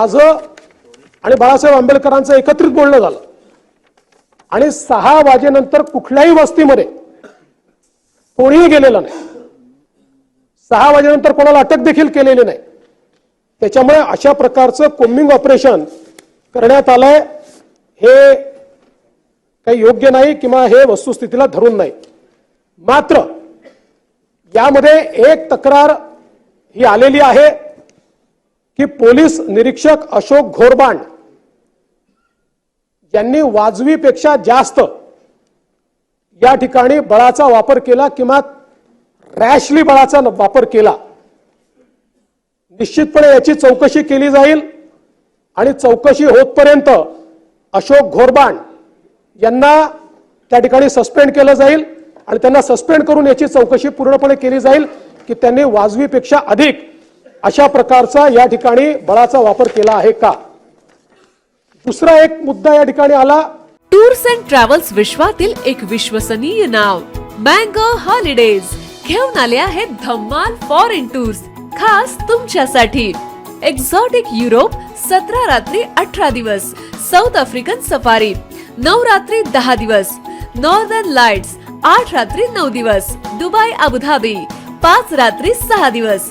माझं आणि बाळासाहेब आंबेडकरांचं एकत्रित बोलणं झालं. आणि सहा वाजेनंतर कुठल्याही वस्तीमध्ये कोणीही गेलेलं नाही. सहा वाजेनंतर कोणाला अटक देखील केलेली नाही. त्याच्यामुळे अशा प्रकारचं कोम्बिंग ऑपरेशन करण्यात आलंय. हे काही योग्य नाही किंवा हे वस्तुस्थितीला धरून नाही. मात्र यामध्ये एक तक्रार ही आलेली आहे. ही पोलीस निरीक्षक अशोक घोरबांड यांनी वाजवीपेक्षा जास्त या ठिकाणी बळाचा वापर केला किंवा रॅशली बळाचा वापर केला. निश्चितपणे याची चौकशी केली जाईल आणि चौकशी होतपर्यंत अशोक घोरबांड यांना त्या ठिकाणी सस्पेंड केलं जाईल आणि त्यांना सस्पेंड करून याची चौकशी पूर्णपणे केली जाईल की त्यांनी वाजवीपेक्षा अधिक अशा प्रकारचा या ठिकाणी बळाचा वापर केला आहे का? दुसरा एक मुद्दा या ठिकाणी आला. टूर्स अँड ट्रॅव्हल्स विश्वातील एक विश्वसनीय नाव मँगो हॉलिडेज. घेऊन आले आहेत धम्माल फॉरेन टूर्स खास तुमच्यासाठी. एक्झॉटिक युरोप सतरा रात्री अठरा दिवस. साऊथ आफ्रिकन सफारी नऊ रात्री दहा दिवस. नॉर्दर्न लाइट्स आठ रात्री नऊ दिवस. दुबई अबुधाबी पाच रात्री सहा दिवस.